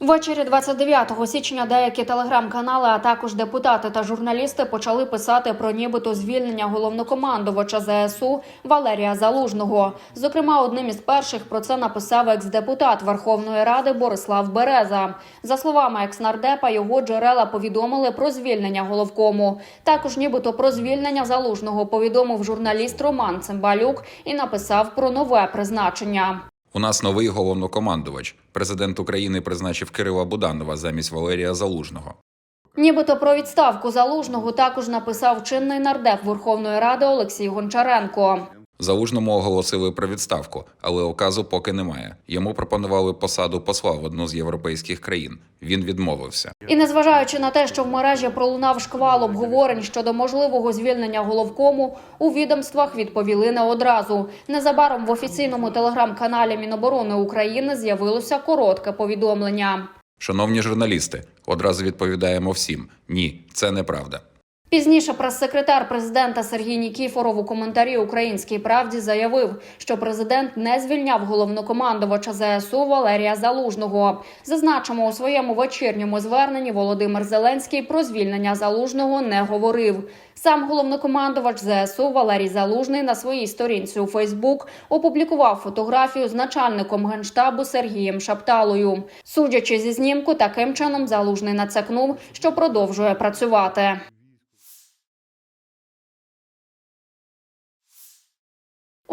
Ввечері 29 січня деякі телеграм-канали, а також депутати та журналісти почали писати про нібито звільнення головнокомандувача ЗСУ Валерія Залужного. Зокрема, одним із перших про це написав екс-депутат Верховної Ради Борислав Береза. За словами екс-нардепа, його джерела повідомили про звільнення головкому. Також, нібито про звільнення залужного повідомив журналіст Роман Цимбалюк і написав про нове призначення. У нас новий головнокомандувач. Президент України призначив Кирила Буданова замість Валерія Залужного. Нібито про відставку залужного також написав чинний нардеп Верховної Ради Олексій Гончаренко. Залужному оголосили про відставку, але указу поки немає. Йому пропонували посаду посла в одну з європейських країн. Він відмовився. І незважаючи на те, що в мережі пролунав шквал обговорень щодо можливого звільнення головкому, у відомствах відповіли не одразу. Незабаром в офіційному телеграм-каналі Міноборони України з'явилося коротке повідомлення. Шановні журналісти, одразу відповідаємо всім: ні, це неправда. Пізніше прес-секретар президента Сергій Нікіфоров у коментарі Українській правді заявив, що президент не звільняв головнокомандувача ЗСУ Валерія Залужного. Зазначимо у своєму вечірньому зверненні Володимир Зеленський про звільнення залужного не говорив. Сам головнокомандувач ЗСУ Валерій Залужний на своїй сторінці у Фейсбук опублікував фотографію з начальником генштабу Сергієм Шапталою. Судячи зі знімку, таким чином залужний нацякнув, що продовжує працювати.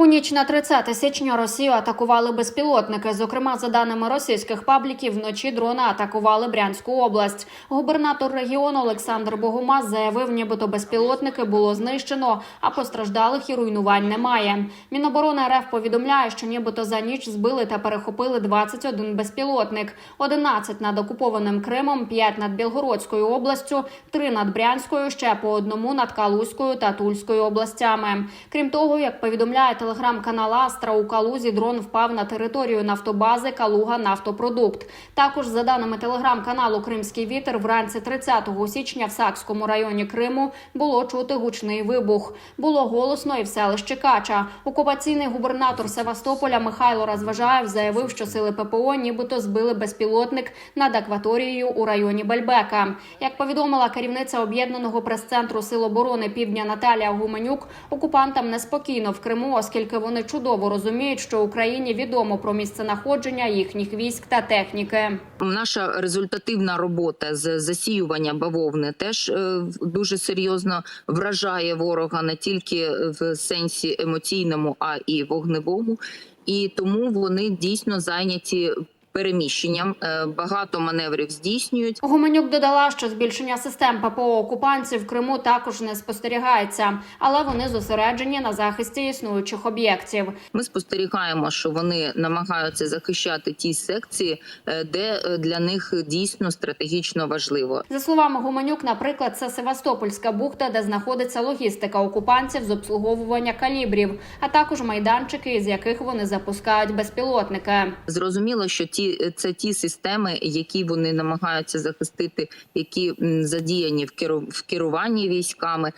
У ніч на 30 січня Росію атакували безпілотники. Зокрема, за даними російських пабліків, вночі дрони атакували Брянську область. Губернатор регіону Олександр Богомаз заявив, нібито безпілотники було знищено, а постраждалих і руйнувань немає. Міноборони РФ повідомляє, що нібито за ніч збили та перехопили 21 безпілотник, 11 над окупованим Кримом, 5 над Білгородською областю, 3 над Брянською, ще по одному над Калузькою та Тульською областями. Крім того, як повідомляє телеграм-канал Астра, у Калузі дрон впав на територію нафтобази Калуга Нафтопродукт. Також за даними телеграм-каналу Кримський вітер, вранці 30 січня в Сакському районі Криму було чути гучний вибух. Було голосно і в селищі Кача. Окупаційний губернатор Севастополя Михайло Розважаєв заявив, що сили ППО нібито збили безпілотник над акваторією у районі Бельбека. Як повідомила керівниця об'єднаного прес-центру Сил оборони Півдня Наталія Гуменюк, окупантам неспокійно в Криму, оскільки вони чудово розуміють, що Україні відомо про місценаходження їхніх військ та техніки. Наша результативна робота з засіювання бавовни теж е, дуже серйозно вражає ворога не тільки в сенсі емоційному, а і вогневому. І тому вони дійсно зайняті переміщенням. Е, Багато маневрів здійснюють. Гуменюк додала, що збільшення систем ППО окупантів в Криму також не спостерігається, але вони зосереджені на захисті існуючих об'єктів. Ми спостерігаємо, що вони намагаються захищати ті секції, е, де е, для них дійсно стратегічно важливо. За словами Гуменюк, наприклад, це Севастопольська бухта, де знаходиться логістика окупантів з обслуговування калібрів, а також майданчики, із яких вони запускають безпілотники. Зрозуміло, що ті це ті системи, які вони намагаються захистити, які задіяні в керу в керуванні військами.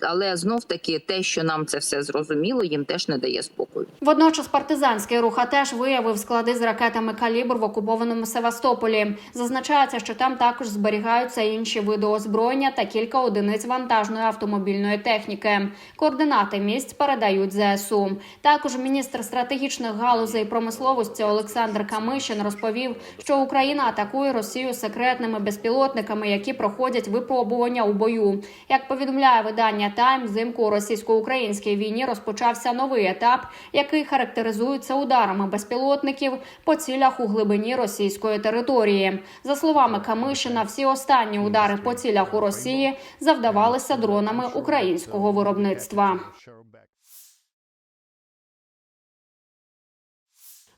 Але знов таки те, що нам це все зрозуміло, їм теж не дає спокою. Водночас партизанський рух теж виявив склади з ракетами калібр в окупованому Севастополі. Зазначається, що там також зберігаються інші види озброєння та кілька одиниць вантажної автомобільної техніки. Координати місць передають ЗСУ. Також міністр стратегічних галузей промисловості Олександр Камишин розповів, що Україна атакує Росію секретними безпілотниками, які проходять випробування у бою. Як повідомляє видання Тайм, взимку у російсько-українській війні розпочався новий етап, який характеризується ударами безпілотників по цілях у глибині російської території. За словами Камишина, всі останні удари по цілях у Росії завдавалися дронами українського виробництва.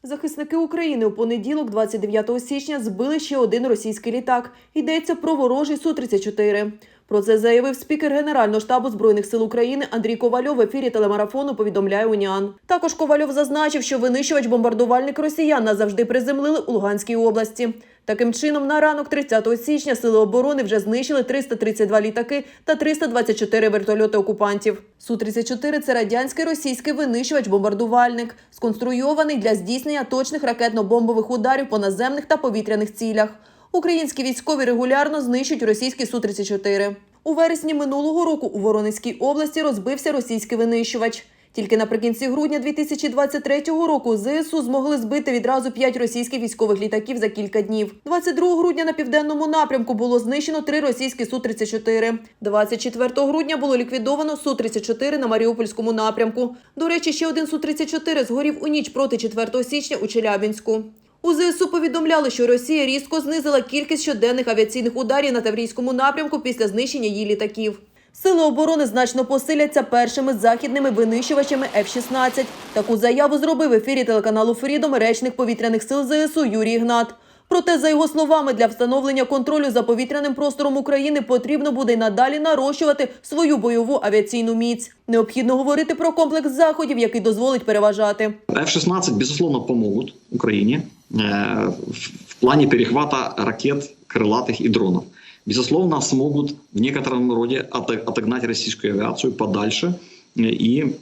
Захисники України у понеділок, 29 січня, збили ще один російський літак. Йдеться про ворожий Су-34. Про це заявив спікер Генерального штабу збройних сил України Андрій Ковальов в ефірі телемарафону. Повідомляє Уніан. Також Ковальов зазначив, що винищувач бомбардувальник росіян назавжди приземлили у Луганській області. Таким чином, на ранок 30 січня сили оборони вже знищили 332 літаки та 324 вертольоти окупантів. Су-34 – це радянський російський винищувач-бомбардувальник, сконструйований для здійснення точних ракетно-бомбових ударів по наземних та повітряних цілях. Українські військові регулярно знищують російський Су-34. У вересні минулого року у Воронезькій області розбився російський винищувач. Тільки наприкінці грудня 2023 року ЗСУ змогли збити відразу п'ять російських військових літаків за кілька днів. 22 грудня на південному напрямку було знищено три російські Су-34. 24 грудня було ліквідовано Су-34 на Маріупольському напрямку. До речі, ще один Су-34 згорів у ніч проти 4 січня у Челябінську. У ЗСУ повідомляли, що Росія різко знизила кількість щоденних авіаційних ударів на Таврійському напрямку після знищення її літаків. Сили оборони значно посиляться першими західними винищувачами F-16. Таку заяву зробив в ефірі телеканалу Фрідом речник повітряних сил ЗСУ Юрій Ігнат. Проте, за його словами, для встановлення контролю за повітряним простором України потрібно буде й надалі нарощувати свою бойову авіаційну міць. Необхідно говорити про комплекс заходів, який дозволить переважати. F-16, безусловно, помогут Украине э, в в плане перехвата ракет, крылатых и дронов. Безусловно, смогут в некотором роде ото- отогнать российскую авиацию подальше э, и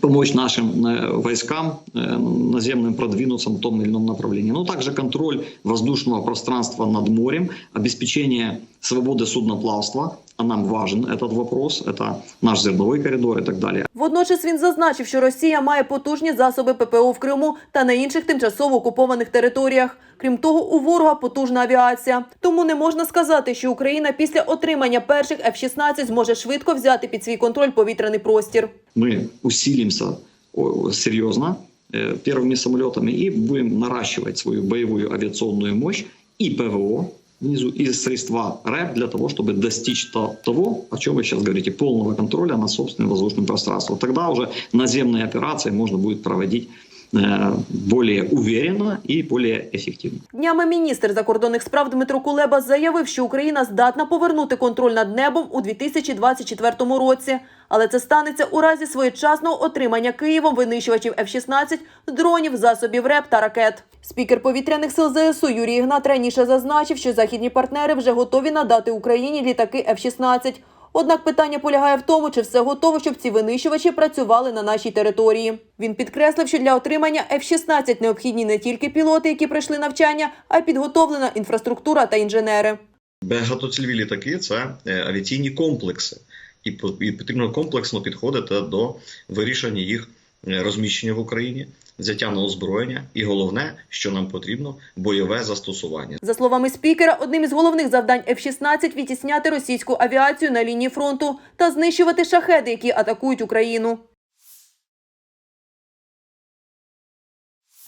помочь нашим э, войскам э, наземным продвинуться в том или ином направлении. Но также контроль воздушного пространства над морем, обеспечение свободы судноплавства, а нам важен этот вопрос, это наш зерновой коридор и так далее. Водночас він зазначив, що Росія має потужні засоби ППО в Криму та на інших тимчасово окупованих територіях. Крім того, у ворога потужна авіація. Тому не можна сказати, що Україна після отримання перших F-16 зможе швидко взяти під свій контроль повітряний простір. мы усилимся о, серьезно э, первыми самолетами и будем наращивать свою боевую авиационную мощь и ПВО внизу, и средства РЭП для того, чтобы достичь то- того, о чем вы сейчас говорите, полного контроля над собственным воздушным пространством. Тогда уже наземные операции можно будет проводить э, более уверенно и более эффективно. Днями міністр закордонних справ Дмитро Кулеба заявив, що Україна здатна повернути контроль над небом у 2024 році. Але це станеться у разі своєчасного отримання Києвом винищувачів F-16, дронів, засобів РЕП та ракет. Спікер повітряних сил ЗСУ Юрій Ігнат раніше зазначив, що західні партнери вже готові надати Україні літаки F-16. Однак питання полягає в тому, чи все готово, щоб ці винищувачі працювали на нашій території. Він підкреслив, що для отримання F-16 необхідні не тільки пілоти, які пройшли навчання, а й підготовлена інфраструктура та інженери. Багатоцільові літаки це е, авіаційні комплекси, і по- і потрібно комплексно підходити до вирішення їх е, розміщення в Україні, взяття на озброєння, і головне, що нам потрібно бойове застосування. За словами спікера, одним із головних завдань F-16 – відтісняти російську авіацію на лінії фронту та знищувати шахеди, які атакують Україну.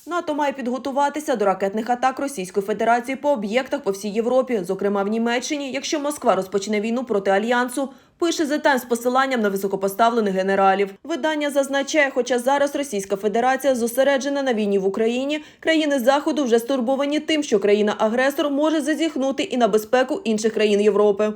НАТО має підготуватися до ракетних атак Російської Федерації по об'єктах по всій Європі, зокрема в Німеччині, якщо Москва розпочне війну проти альянсу. Пише The Times з посиланням на високопоставлених генералів. Видання зазначає, хоча зараз Російська Федерація зосереджена на війні в Україні, країни Заходу вже стурбовані тим, що країна-агресор може зазіхнути і на безпеку інших країн Європи.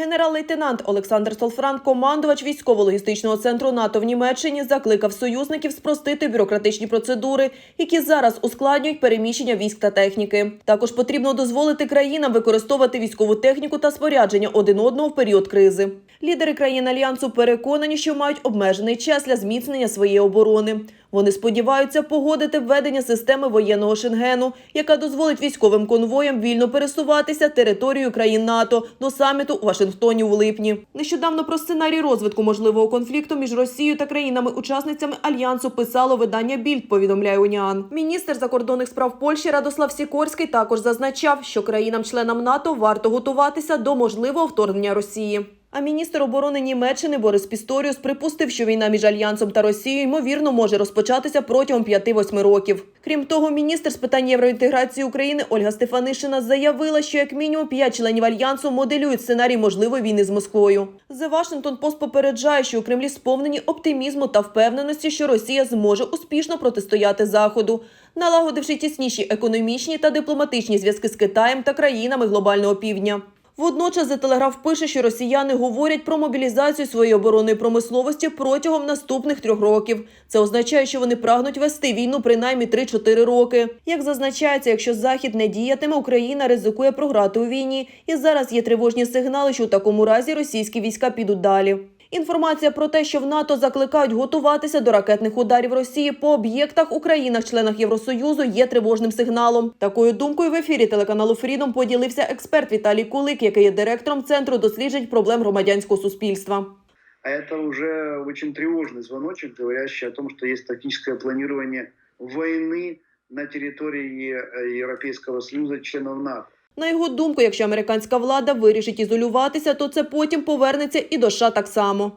Генерал-лейтенант Олександр Столфран, командувач військово-логістичного центру НАТО в Німеччині, закликав союзників спростити бюрократичні процедури, які зараз ускладнюють переміщення військ та техніки. Також потрібно дозволити країнам використовувати військову техніку та спорядження один одного в період кризи. Лідери країн альянсу переконані, що мають обмежений час для зміцнення своєї оборони. Вони сподіваються погодити введення системи воєнного шенгену, яка дозволить військовим конвоям вільно пересуватися територією країн НАТО до саміту у Вашингтоні у липні. Нещодавно про сценарій розвитку можливого конфлікту між Росією та країнами-учасницями альянсу писало видання Більд. Повідомляє Уніан. Міністр закордонних справ Польщі Радослав Сікорський також зазначав, що країнам-членам НАТО варто готуватися до можливого вторгнення Росії. А міністр оборони Німеччини Борис Пісторіус припустив, що війна між альянсом та Росією ймовірно може розпочатися протягом 5-8 років. Крім того, міністр з питань євроінтеграції України Ольга Стефанишина заявила, що як мінімум 5 членів альянсу моделюють сценарій можливої війни з Москвою. The Washington Post попереджає, що у Кремлі сповнені оптимізму та впевненості, що Росія зможе успішно протистояти Заходу, налагодивши тісніші економічні та дипломатичні зв'язки з Китаєм та країнами глобального півдня. Водночас The Telegraph пише, що росіяни говорять про мобілізацію своєї оборонної промисловості протягом наступних трьох років. Це означає, що вони прагнуть вести війну принаймні 3-4 роки. Як зазначається, якщо захід не діятиме, Україна ризикує програти у війні. І зараз є тривожні сигнали, що у такому разі російські війська підуть далі. Інформація про те, що в НАТО закликають готуватися до ракетних ударів Росії по об'єктах у країнах-членах Євросоюзу, є тривожним сигналом. Такою думкою в ефірі телеканалу Фрідом поділився експерт Віталій Кулик, який є директором центру досліджень проблем громадянського суспільства. А это уже очень тревожный звоночек, говорящий о том, что есть тактическое планирование войны на территории э, Европейского Союза, членов НАТО. На його думку, якщо американська влада вирішить ізолюватися, то це потім повернеться і до США так само.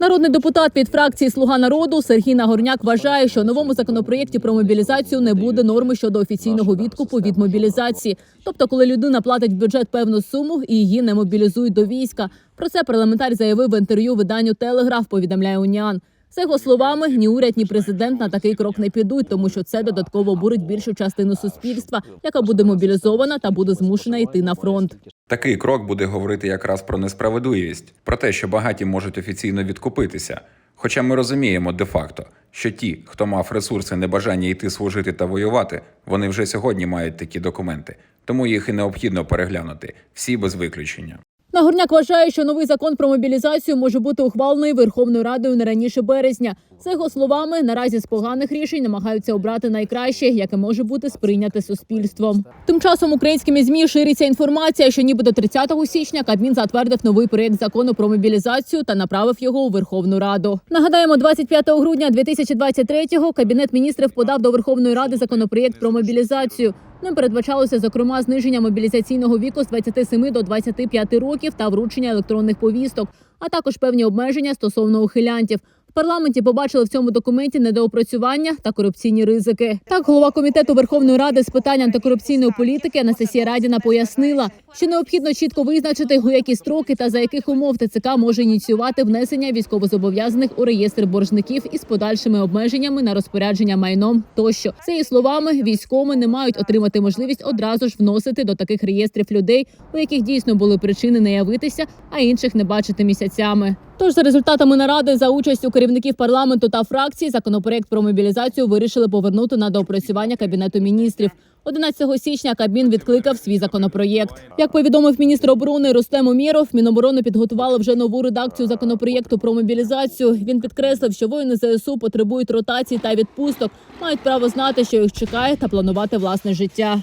Народний депутат від фракції Слуга народу Сергій Нагорняк вважає, що у новому законопроєкті про мобілізацію не буде норми щодо офіційного відкупу від мобілізації. Тобто, коли людина платить в бюджет певну суму і її не мобілізують до війська. Про це парламентар заявив в інтерв'ю виданню Телеграф. Повідомляє Уніан. За його словами, ні уряд, ні президент на такий крок не підуть, тому що це додатково обурить більшу частину суспільства, яка буде мобілізована та буде змушена йти на фронт. Такий крок буде говорити якраз про несправедливість, про те, що багаті можуть офіційно відкупитися. Хоча ми розуміємо де-факто, що ті, хто мав ресурси небажання йти служити та воювати, вони вже сьогодні мають такі документи, тому їх і необхідно переглянути, всі без виключення. Нагорняк вважає, що новий закон про мобілізацію може бути ухвалений Верховною Радою не раніше березня. За його словами, наразі з поганих рішень намагаються обрати найкраще, яке може бути сприйняте суспільством. Тим часом українськими змі шириться інформація, що ніби до 30 січня Кабмін затвердив новий проєкт закону про мобілізацію та направив його у Верховну Раду. Нагадаємо, 25 грудня 2023-го Кабінет міністрів подав до Верховної Ради законопроєкт про мобілізацію. Ним передбачалося зокрема зниження мобілізаційного віку з 27 до 25 років та вручення електронних повісток, а також певні обмеження стосовно ухилянтів. В парламенті побачили в цьому документі недоопрацювання та корупційні ризики. Так, голова комітету Верховної Ради з питань антикорупційної політики Анастасія Радіна пояснила, що необхідно чітко визначити, у які строки та за яких умов ТЦК може ініціювати внесення військовозобов'язаних у реєстр боржників із подальшими обмеженнями на розпорядження майном тощо. За її словами, військові не мають отримати можливість одразу ж вносити до таких реєстрів людей, у яких дійсно були причини не явитися, а інших не бачити місяцями. Тож за результатами наради за участю керівників парламенту та фракцій законопроект про мобілізацію вирішили повернути на доопрацювання кабінету міністрів. 11 січня Кабмін відкликав свій законопроєкт. Як повідомив міністр оборони Рустем Уміров, Міноборони підготували вже нову редакцію законопроєкту про мобілізацію. Він підкреслив, що воїни ЗСУ потребують ротацій та відпусток, мають право знати, що їх чекає, та планувати власне життя.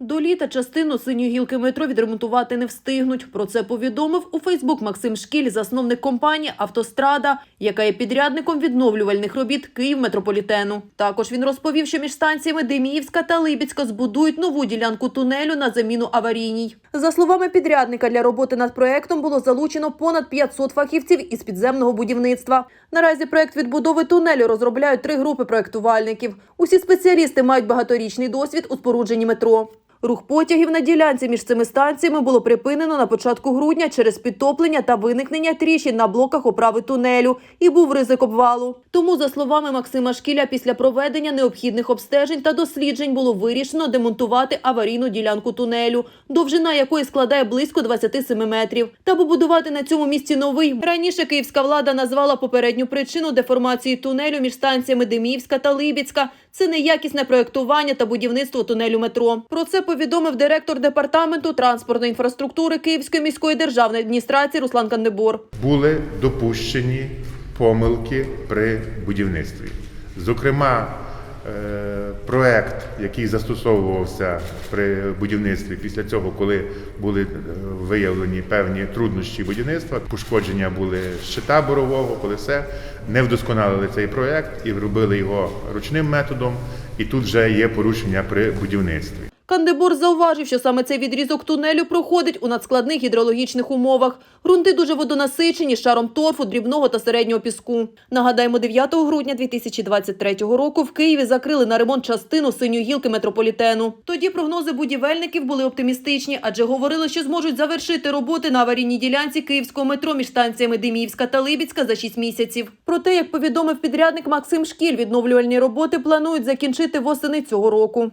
До літа частину синьої гілки метро відремонтувати не встигнуть. Про це повідомив у Фейсбук Максим Шкіль, засновник компанії Автострада, яка є підрядником відновлювальних робіт Київ-метрополітену. Також він розповів, що між станціями Деміївська та Либіцька збудують нову ділянку тунелю на заміну аварійній. За словами підрядника, для роботи над проектом було залучено понад 500 фахівців із підземного будівництва. Наразі проект відбудови тунелю розробляють три групи проектувальників. Усі спеціалісти мають багаторічний досвід у спорудженні метро. Рух потягів на ділянці між цими станціями було припинено на початку грудня через підтоплення та виникнення тріщин на блоках оправи тунелю і був ризик обвалу. Тому, за словами Максима Шкіля, після проведення необхідних обстежень та досліджень було вирішено демонтувати аварійну ділянку тунелю, довжина якої складає близько 27 метрів, та побудувати на цьому місці новий. Раніше київська влада назвала попередню причину деформації тунелю між станціями Деміївська та Либіцька. Це неякісне проектування та будівництво тунелю метро. Про це повідомив директор департаменту транспортної інфраструктури Київської міської державної адміністрації Руслан Кандебор. були допущені помилки при будівництві. Зокрема, проект, який застосовувався при будівництві після цього, коли були е, виявлені певні труднощі будівництва, пошкодження були щита борового, колесе, не вдосконалили цей проект і робили його ручним методом. І тут вже є порушення при будівництві. Кандебор зауважив, що саме цей відрізок тунелю проходить у надскладних гідрологічних умовах. Грунти дуже водонасичені шаром торфу, дрібного та середнього піску. Нагадаємо, 9 грудня 2023 року в Києві закрили на ремонт частину синьої гілки метрополітену. Тоді прогнози будівельників були оптимістичні, адже говорили, що зможуть завершити роботи на аварійній ділянці київського метро між станціями Деміївська та Либідська за 6 місяців. Проте, як повідомив підрядник Максим Шкіль, відновлювальні роботи планують закінчити восени цього року.